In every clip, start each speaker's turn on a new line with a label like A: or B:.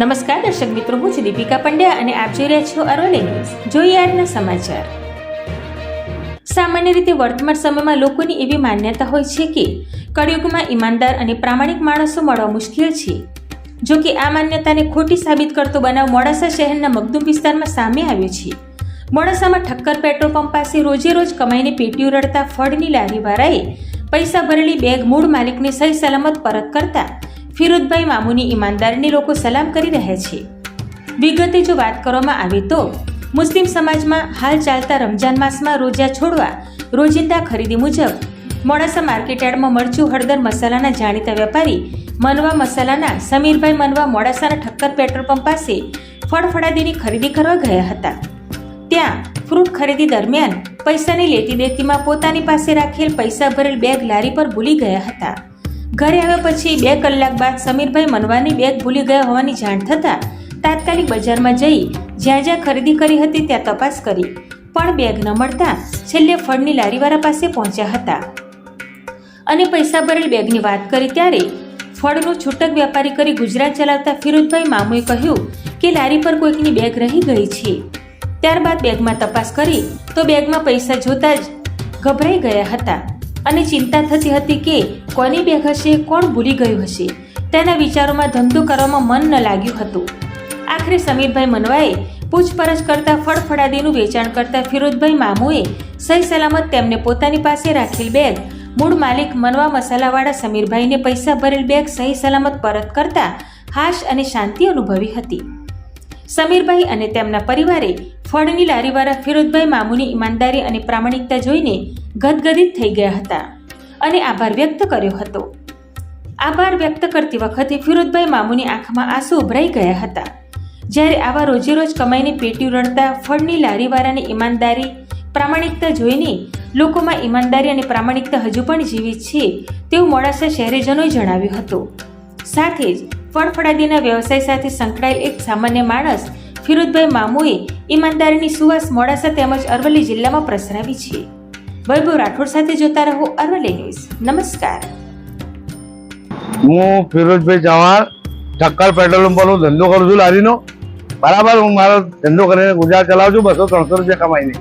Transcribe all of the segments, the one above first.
A: નમસ્કાર, દર્શક મિત્રો, હું છું દીપિકા પંડ્યા અને આપ જોઈ રહ્યા છો અરવલ્લી ન્યૂઝ. જોઈએ આજના સમાચાર. સામાન્ય રીતે વર્તમાન સમયમાં લોકોની એવી માન્યતા હોય છે કે કળિયુગમાં ઈમાનદાર અને પ્રામાણિક માણસો મળવા મુશ્કેલ છે. જો કે આ માન્યતાને ખોટી સાબિત કરતો બનાવ મોડાસા શહેરના મગદુમ વિસ્તારમાં સામે આવ્યો છે. મોડાસામાં ઠક્કર પેટ્રોલ પંપ પાસે રોજે રોજ કમાઈને પેટીઓ રડતા ફળની લારીવાળાએ પૈસા ભરેલી બેગ મૂળ માલિકને સહી સલામત પરત કરતા ફિરોદભાઈ મામુની ઈમાનદારીને લોકો સલામ કરી રહ્યા છે. વિગતે જો વાત કરવામાં આવે તો, મુસ્લિમ સમાજમાં હાલ ચાલતા રમજાન માસમાં રોજા છોડવા રોજિંદા ખરીદી મુજબ મોડાસા માર્કેટયાર્ડમાં મરચું, હળદર મસાલાના જાણીતા વેપારી મનવા મસાલાના સમીરભાઈ મનવા મોડાસાના ઠક્કર પેટ્રોલ પંપ પાસે ફળફળાદીની ખરીદી કરવા ગયા હતા. ત્યાં ફ્રૂટ ખરીદી દરમિયાન પૈસાની લેતી દેતીમાં પોતાની પાસે રાખેલ પૈસા ભરેલ બેગ લારી પર ભૂલી ગયા હતા. ઘરે આવ્યા પછી બે કલાક બાદ સમીરભાઈ મનવાની બેગ ભૂલી ગયા હોવાની જાણ થતાં તાત્કાલિક બજારમાં જઈ જ્યાં જ્યાં ખરીદી કરી હતી ત્યાં તપાસ કરી. પણ બેગ ન મળતા છેલ્લે ફળની લારીવાળા પાસે પહોંચ્યા હતા. અને પૈસા ભરેલ બેગની વાત કરી ત્યારે ફળનું છૂટક વેપારી કરી ગુજરાત ચલાવતા ફિરોજભાઈ મામુએ કહ્યું કે લારી પર કોઈકની બેગ રહી ગઈ છે. ત્યારબાદ બેગમાં તપાસ કરી તો બેગમાં પૈસા જોતા જ ગભરાઈ ગયા હતા. અને ચિંતા થતી હતી કે કોની બેગ હશે કોણ ભૂલી ગયું હશે. તેના વિચારોમાં ધંધો કરવામાં મન ન લાગ્યું હતું. આખરે સમીરભાઈ મનવાએ પૂછપરછ કરતા ફળફળાદીનું વેચાણ કરતા ફિરોજભાઈ મામુએ સહી સલામત તેમને પોતાની પાસે રાખેલ બેગ, મૂળ માલિક મનવા મસાલાવાળા સમીરભાઈને પૈસા ભરેલ બેગ સહી સલામત પરત કરતા હાશ અને શાંતિ અનુભવી હતી. સમીરભાઈ અને તેમના પરિવારે ફળની લારીવાળા ફિરોદભાઈ મામુની ઈમાનદારી અને પ્રામાણિકતા જોઈને ગદગદિત થઈ ગયા હતા અને આભાર વ્યક્ત કર્યો હતો. આભાર વ્યક્ત કરતી વખતે ફિરોદભાઈ મામુની આંખમાં આંસુ ઉભરાઈ ગયા હતા. જ્યારે આવા રોજે રોજ કમાઈને પેટીઓ રડતા ફળની લારીવાળાની ઈમાનદારી, પ્રામાણિકતા જોઈને લોકોમાં ઈમાનદારી અને પ્રામાણિકતા હજુ પણ જીવિત છે તેવું મોડાસા શહેરીજનોએ જણાવ્યું હતું. સાથે જ ફળફળાદીના વ્યવસાય સાથે સંકળાયેલ એક સામાન્ય માણસ ફિરોદભાઈ મામુએ ઈમાનદારીની સુવાસ મોડાસા તેમજ અરવલ્લી જિલ્લામાં પ્રસરાવી છે. વૈભવ રાઠોડ સાથે જોતા રહો અરવલ્લી ન્યૂઝ. નમસ્કાર.
B: હું ફિરોજભાઈ ચૌહાણ, ઠક્કર પેટ્રોલ પંપ ધંધો કરું છું લારીનો. બરાબર, હું મારો ધંધો કરીને ગુજરાત ચલાવું છું બસો ત્રણસો રૂપિયા કમાઈને.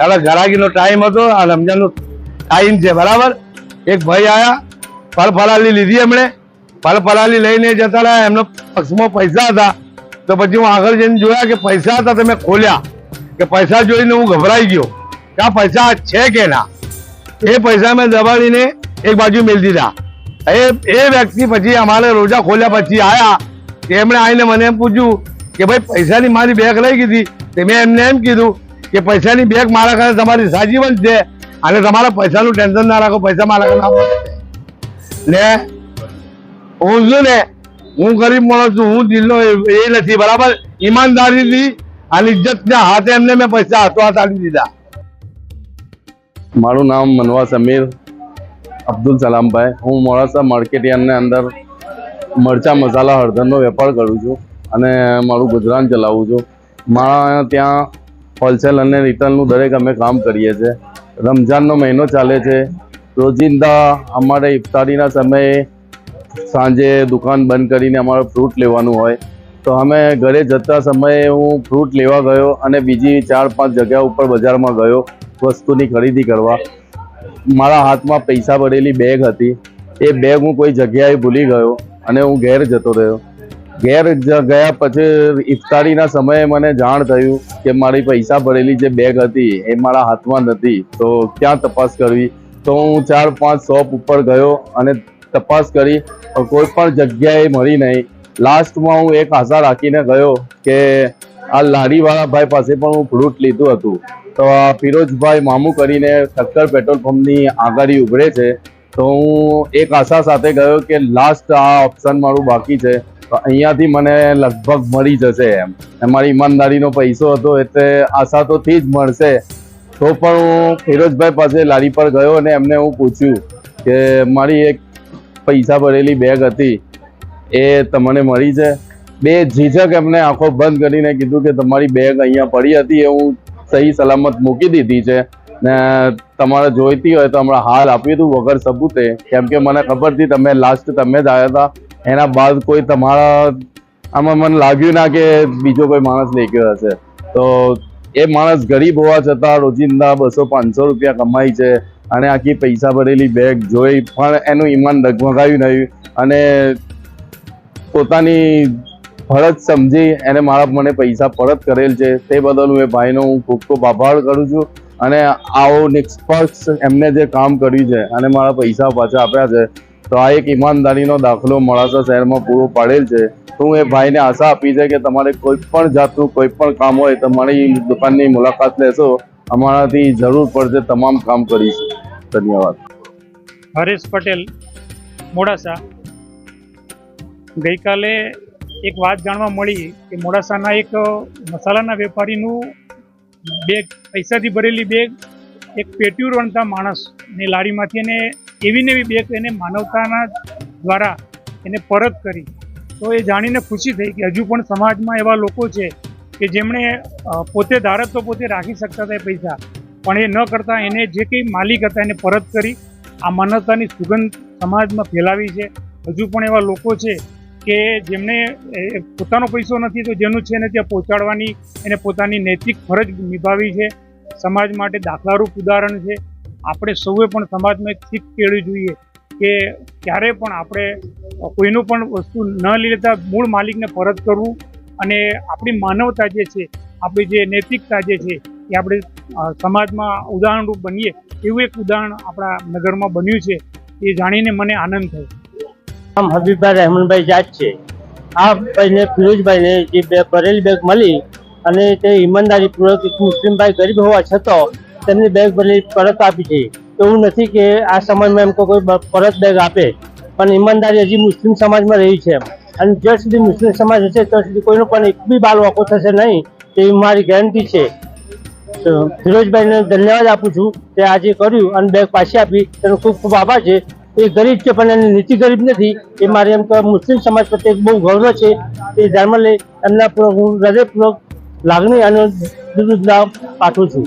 B: એટલે ગરાગીનો ટાઈમ હતો, આ રમજાનનો ટાઈમ છે, બરાબર? એક ભાઈ આવ્યા ફળ ફળાલી લીધી એમણે. ફલાલી લઈને જતા રહ્યા. એમનો પક્ષમાં પૈસા હતા. તો પછી હું આગળ જઈને જોયા કે પૈસા હતા તમે ખોલ્યા. કે પૈસા જોઈને હું ગભરાઈ ગયો. કે આ પૈસા છે કે ના? એ પૈસા મેં દબાડીને એક બાજુ મેળ દીધા. એ એ વ્યક્તિ પછી અમારે રોજા ખોલ્યા પછી આવ્યા કે એમણે આવીને મને એમ પૂછ્યું કે ભાઈ પૈસાની મારી બેગ લઈ ગઈ તે મેં એમને એમ કીધું કે પૈસાની બેગ મારા ઘરે તમારી સાજીવન છે. અને તમારા પૈસાનું ટેન્શન ના રાખો, પૈસા મારા આપો ને હું છું ને, હું ગરીબ માણસ છું, હું દિલનો એ નથી, બરાબર? ઈમાનદારીથી અને ઇજ્જતના હાથે એમને મેં પૈસા હાથો હાથ આપી દીધા.
C: મારું નામ મનવા સમીર અબ્દુલ સલામભાઈ હું મોડાસા માર્કેટ યાર્ડની અંદર મરચા મસાલા હળદરનો વેપાર કરું છું અને મારું ગુજરાન ચલાવું છું. મારા ત્યાં હોલસેલ અને રિટેલનું દરેક અમે કામ કરીએ છીએ. રમઝાનનો મહિનો ચાલે છે. રોજિંદા અમારે ઇફતારીના સમયે સાંજે દુકાન બંધ કરીને અમારે ફ્રૂટ લેવાનું હોય. તો અમે ઘરે જતા સમયે હું ફ્રૂટ લેવા ગયો અને બીજી ચાર પાંચ જગ્યા ઉપર બજારમાં ગયો વસ્તુની ખરીદી કરવા. મારા હાથમાં પૈસા ભરેલી બેગ હતી. એ બેગ હું કોઈ જગ્યાએ ભૂલી ગયો અને હું ઘેર જતો રહ્યો. ઘેર ગયા પછી ઇફતારીના સમયે મને જાણ થયું કે મારી પૈસા ભરેલી જે બેગ હતી એ મારા હાથમાં નથી. તો ક્યાં તપાસ કરવી? તો હું ચાર પાંચ શોપ ઉપર ગયો અને તપાસ કરી કોઈ પણ જગ્યાએ મળી નહીં. લાસ્ટમાં હું એક આશા રાખીને ગયો કે આ લાડીવાળા ભાઈ પાસે પણ હું ફ્રૂટ લીધું હતું. તો આ ફિરોજભાઈ મામુ કરીને ઠક્કર પેટ્રોલ પંપની આગાડી ઉભરે છે. તો હું એક આશા સાથે ગયો કે લાસ્ટ આ ઓપ્શન મારું બાકી છે. તો અહીંયાથી મને લગભગ મળી જશે એમ. મારી ઈમાનદારીનો પૈસો હતો એટલે આશા તો થી જ મળશે. તો પણ હું ફિરોજભાઈ પાસે લારી પર ગયો અને એમને હું પૂછ્યું કે મારી એક પૈસા ભરેલી બેગ હતી. એ તમને મળી છે. બે ઝીઝક એમને આંખો બંધ કરીને કીધું કે તમારી બેગ અહીંયા પડી હતી એ હું સહી સલામત મૂકી દીધી છે. ને તમારે જોઈતી હોય તો હમણાં હાલ આપ્યું હતું વગર સબૂતે. કેમ કે મને ખબર હતી તમે લાસ્ટ તમે જ આવ્યા હતા. એના બાદ કોઈ તમારા આમાં મને લાગ્યું ના કે બીજો કોઈ માણસ લઈ ગયો હશે. તો એ માણસ ગરીબ હોવા છતાં રોજિંદા બસો પાંચસો રૂપિયા કમાય છે અને આખી પૈસા ભરેલી બેગ જોઈ પણ એનું ઈમાન ડગમગાયું નહીં. અને પોતાની ફરજ સમજી એને મારા મને પૈસા પરત કરેલ છે. તે બદલ હું એ ભાઈનો હું ખૂબ ખૂબ આભાર કરું છું અને આવો નિષ્પક્ષ એમને જે કામ કર્યું છે અને મારા પૈસા પાછા આપ્યા છે. તો આ એક ઈમાનદારીનો દાખલો મોડાસા શહેરમાં પૂરો પાડેલ છે. તો હું એ ભાઈને આશા આપી છે કે તમારે કોઈ પણ જાતનું કોઈ પણ કામ હોય તો મારી દુકાનની મુલાકાત લેશો. અમારાથી જરૂર પડશે તમામ કામ કરીશું. ધન્યવાદ.
D: હરેશ પટેલ, મોડાસા. ગઈકાલે એક વાત જાણવા મળી કે મોડાસાના એક મસાલાના વેપારીનું બેગ, પૈસાથી ભરેલી બેગ એક પેટ્યુર વણતા માણસની લારીમાંથી એને એવી ને એવી બેગ એને માનવતાના દ્વારા એને પરત કરી. તો એ જાણીને ખુશી થઈ કે હજુ પણ સમાજમાં એવા લોકો છે કે જેમણે પોતે ધારક તો પોતે રાખી શકતા હતા પૈસા, પણ એ ન કરતા એને જે કંઈ માલિક હતા એને પરત કરી, આ માનવતાની સુગંધ સમાજમાં ફેલાવી છે. હજુ પણ એવા લોકો છે કે જેમણે પોતાનો પૈસો નથી તો જેનું છે ને ત્યાં પહોંચાડવાની, એને પોતાની નૈતિક ફરજ નિભાવી છે. સમાજ માટે દાખલારૂપ ઉદાહરણ છે. આપણે સૌએ પણ સમાજમાં એક શીખ કેળવી જોઈએ કે ક્યારે પણ આપણે કોઈનું પણ વસ્તુ ન લેતા મૂળ માલિકને પરત કરવું અને આપણી માનવતા જે છે, આપણી જે નૈતિકતા જે છે એ આપણે સમાજમાં ઉદાહરણરૂપ બનીએ એવું એક ઉદાહરણ આપણા નગરમાં બન્યું છે એ જાણીને મને આનંદ થયો.
E: આમ હબીબભાઈ રહેમાનભાઈ જાત છે. આ ભાઈને ફિરોજભાઈને જે બે ભરેલી બેગ મળી અને તે ઈમાનદારીપૂર્વક એક મુસ્લિમભાઈ ગરીબ હોવા છતાં તેમની બેગ ભલે પરત આપી છે. એવું નથી કે આ સમાજમાં એમ કોઈ પરત બેગ આપે, પણ ઈમાનદારી હજી મુસ્લિમ સમાજમાં રહી છે અને જ્યાં સુધી મુસ્લિમ સમાજ હશે, ત્યાં સુધી કોઈનો પણ એક બી બાલ વાકો થશે નહીં, તેવી મારી ગેરંટી છે. તો ફિરોજભાઈને ધન્યવાદ આપું છું તે આજે કર્યું અને બેગ પાછી આપી. તેનો ખૂબ ખૂબ આભાર છે. એ ગરીબ છે, પણ એની નીતિ ગરીબ નથી. એ મારે એમ તો મુસ્લિમ સમાજ પ્રત્યે બહુ ગૌરવ છે. એ ધર્મ લઈ એમના હૃદયપૂર્વક લાગણી અને દુર્દાવ પાઠવું છું